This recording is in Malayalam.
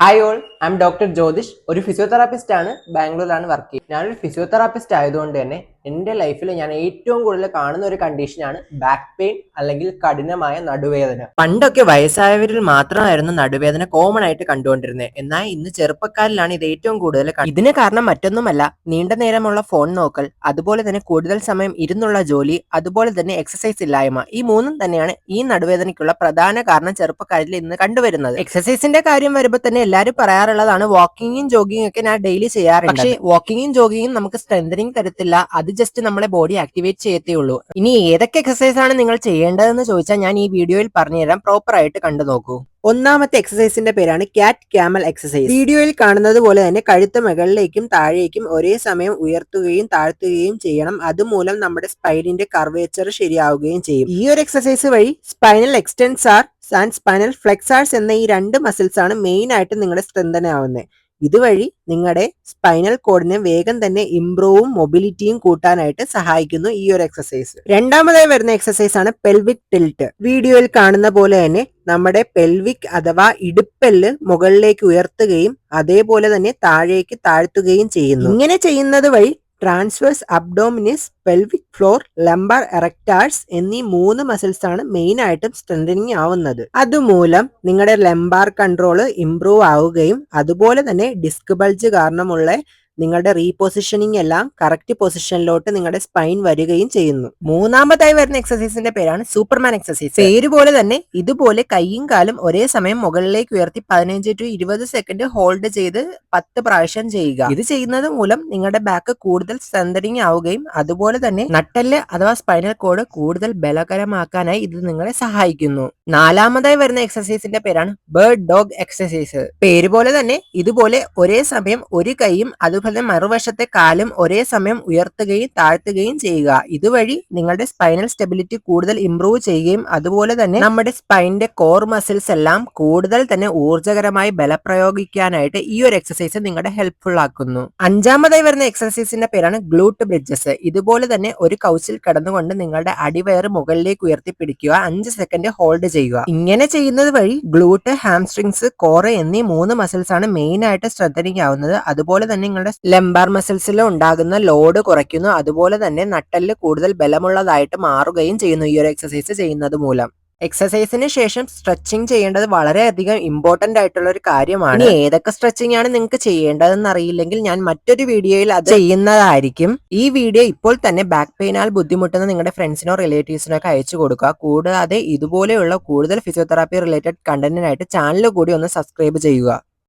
Hi all I am doctor Jyothish ഒരു ഫിസിയോതെറാപ്പിസ്റ്റ് ആണ് ബാംഗ്ലൂരിലാണ് വർക്ക് ചെയ്യുന്നത്. ഞാനൊരു ഫിസിയോതെറാപ്പിസ്റ്റ് ആയതുകൊണ്ട് തന്നെ എന്റെ ലൈഫിൽ ഞാൻ ഏറ്റവും കൂടുതൽ കാണുന്ന ഒരു കണ്ടീഷനാണ് ബാക്ക് പെയിൻ അല്ലെങ്കിൽ കഠിനമായ നടുവേദന. പണ്ടൊക്കെ വയസ്സായവരിൽ മാത്രമായിരുന്നു നടുവേദന കോമൺ ആയിട്ട് കണ്ടുകൊണ്ടിരുന്നത്. എന്നാൽ ഇന്ന് ചെറുപ്പക്കാരിലാണ് ഇത് ഏറ്റവും കൂടുതൽ. ഇതിന് കാരണം മറ്റൊന്നുമല്ല നീണ്ട നേരമുള്ള ഫോൺ നോക്കൽ അതുപോലെ തന്നെ കൂടുതൽ സമയം ഇരുന്നുള്ള ജോലി അതുപോലെ തന്നെ എക്സസൈസ് ഇല്ലായ്മ. ഈ മൂന്നും തന്നെയാണ് ഈ നടുവേദനയ്ക്കുള്ള പ്രധാന കാരണം ചെറുപ്പക്കാരിൽ ഇന്ന് കണ്ടുവരുന്നത്. എക്സസൈസിന്റെ കാര്യം വരുമ്പോൾ തന്നെ എല്ലാവരും പറയാറുള്ളതാണ് വാക്കിങ്ങും ജോഗിങ്ങും ഒക്കെ ഞാൻ ഡെയിലി ചെയ്യാറുണ്ട്. പക്ഷേ വാക്കിങ്ങും ജോഗിങ്ങും നമുക്ക് സ്ട്രെങ്തനിങ് തരത്തില്ല. അത് ജസ്റ്റ് നമ്മളെ ബോഡി ആക്ടിവേറ്റ് ചെയ്യത്തേ ഉള്ളൂ. ഇനി ഏതൊക്കെ എക്സസൈസ് ആണ് നിങ്ങൾ ചെയ്യേണ്ടതെന്ന് ചോദിച്ചാൽ ഞാൻ ഈ വീഡിയോയിൽ പറഞ്ഞുതരാം. പ്രോപ്പർ ആയിട്ട് കണ്ടു നോക്കൂ. ഒന്നാമത്തെ എക്സസൈസിന്റെ പേരാണ് ക്യാറ്റ് ക്യാമൽ എക്സസൈസ് വീഡിയോയിൽ കാണുന്നത് പോലെ തന്നെ കഴുത്ത് മുകളിലേക്കും താഴേക്കും ഒരേ സമയം ഉയർത്തുകയും താഴ്ത്തുകയും ചെയ്യണം. അതുമൂലം നമ്മുടെ സ്പൈനിന്റെ കർവേച്ചർ ശരിയാവുകയും ചെയ്യും. ഈ ഒരു എക്സസൈസ് വഴി spinal extensors and spinal flexors എന്ന ഈ രണ്ട് മസിൽസ് ആണ് മെയിൻ ആയിട്ട് നിങ്ങളുടെ സ്ട്രെങ്തൻ ആവുന്നത് ഇതുവഴി നിങ്ങളുടെ സ്പൈനൽ കോഡിനെ വേഗം തന്നെ ഇംപ്രൂവും മൊബിലിറ്റിയും കൂട്ടാനായിട്ട് സഹായിക്കുന്നു ഈ ഒരു എക്സസൈസ് രണ്ടാമതായി വരുന്ന എക്സസൈസ് ആണ് പെൽവിക് ടിൽറ്റ് വീഡിയോയിൽ കാണുന്ന പോലെ തന്നെ നമ്മുടെ പെൽവിക് അഥവാ ഇടുപ്പെല്ല് മുകളിലേക്ക് ഉയർത്തുകയും അതേപോലെ തന്നെ താഴേക്ക് താഴ്ത്തുകയും ചെയ്യുന്നു. ഇങ്ങനെ ചെയ്യുന്നത് വഴി transverse abdominis pelvic floor lumbar erectors എന്നീ മൂന്ന് മസിൽസ് ആണ് മെയിൻ ആയിട്ടും സ്ട്രെങ്തനിങ് ആവുന്നത്. അതുമൂലം നിങ്ങളുടെ ലംബാർ കൺട്രോൾ ഇംപ്രൂവ് ആവുകയും അതുപോലെ തന്നെ ഡിസ്ക് ബൾജ് കാരണമുള്ള നിങ്ങളുടെ റീപൊസിഷനിങ് എല്ലാം കറക്റ്റ് പൊസിഷനിലോട്ട് നിങ്ങളുടെ സ്പൈൻ വരികയും ചെയ്യുന്നു. മൂന്നാമതായി വരുന്ന എക്സസൈസിന്റെ പേരാണ് സൂപ്പർമാൻ എക്സസൈസ് പേര് പോലെ തന്നെ ഇതുപോലെ കൈയും കാലും ഒരേ സമയം മുകളിലേക്ക് ഉയർത്തി പതിനഞ്ച് ടു ഇരുപത് സെക്കൻഡ് ഹോൾഡ് ചെയ്ത് പത്ത് പ്രാവശ്യം ചെയ്യുക. ഇത് ചെയ്യുന്നത് മൂലം നിങ്ങളുടെ ബാക്ക് കൂടുതൽ സ്ട്രെന്തനിങ് ആവുകയും അതുപോലെ തന്നെ നട്ടൽ അഥവാ സ്പൈനൽ കോഡ് കൂടുതൽ ബലകരമാക്കാനായി ഇത് നിങ്ങളെ സഹായിക്കുന്നു. നാലാമതായി വരുന്ന എക്സസൈസിന്റെ പേരാണ് ബേർഡ് ഡോഗ് എക്സസൈസ് പേര് പോലെ തന്നെ ഇതുപോലെ ഒരേ സമയം ഒരു കൈയും അതുപോലെ മറുവശത്തെ കാലും ഒരേ സമയം ഉയർത്തുകയും താഴ്ത്തുകയും ചെയ്യുക. ഇതുവഴി നിങ്ങളുടെ സ്പൈനൽ സ്റ്റെബിലിറ്റി കൂടുതൽ ഇംപ്രൂവ് ചെയ്യുകയും അതുപോലെ തന്നെ നമ്മുടെ സ്പൈനിന്റെ കോർ മസിൽസ് എല്ലാം കൂടുതൽ തന്നെ ഊർജകരമായി ബലപ്രയോഗിക്കാനായിട്ട് ഈ ഒരു എക്സസൈസ് നിങ്ങളുടെ ഹെൽപ്ഫുൾ ആക്കുന്നു. അഞ്ചാമതായി വരുന്ന എക്സസൈസിന്റെ പേരാണ് ഗ്ലൂട്ട് ബ്രിഡ്ജസ് ഇതുപോലെ തന്നെ ഒരു കൗച്ചിൽ കടന്നുകൊണ്ട് നിങ്ങളുടെ അടിവയർ മുകളിലേക്ക് ഉയർത്തി പിടിക്കുക അഞ്ച് സെക്കൻഡ് ഹോൾഡ് ചെയ്യുക. ഇങ്ങനെ ചെയ്യുന്നത് വഴി ഗ്ലൂട്ട് ഹാംസ്ട്രിങ്സ് കോറ് എന്നീ മൂന്ന് മസിൽസ് ആണ് മെയിൻ ആയിട്ട് ശ്രദ്ധനിക്കാവുന്നത് അതുപോലെ തന്നെ നിങ്ങളുടെ ലെംബാർ മസിൽസിൽ ഉണ്ടാകുന്ന ലോഡ് കുറയ്ക്കുന്നു. അതുപോലെ തന്നെ നട്ടൽ കൂടുതൽ ബലമുള്ളതായിട്ട് മാറുകയും ചെയ്യുന്നു ഈ ഒരു എക്സസൈസ് ചെയ്യുന്നത് മൂലം. എക്സസൈസിന് ശേഷം സ്ട്രെച്ചിങ് ചെയ്യേണ്ടത് വളരെയധികം ഇമ്പോർട്ടന്റ് ആയിട്ടുള്ള ഒരു കാര്യമാണ്. ഏതൊക്കെ സ്ട്രെച്ചിങ് ആണ് നിങ്ങൾക്ക് ചെയ്യേണ്ടതെന്ന് അറിയില്ലെങ്കിൽ ഞാൻ മറ്റൊരു വീഡിയോയിൽ അത് ചെയ്യുന്നതായിരിക്കും. ഈ വീഡിയോ ഇപ്പോൾ തന്നെ ബാക്ക് പെയിനാൽ ബുദ്ധിമുട്ടുന്ന നിങ്ങളുടെ ഫ്രണ്ട്സിനോ റിലേറ്റീവ്സിനോ ഒക്കെ അയച്ചു കൊടുക്കുക. കൂടാതെ ഇതുപോലെയുള്ള കൂടുതൽ ഫിസിയോതെറാപ്പി റിലേറ്റഡ് കണ്ടന്റിനായിട്ട് ചാനൽ കൂടി ഒന്ന് സബ്സ്ക്രൈബ് ചെയ്യുക.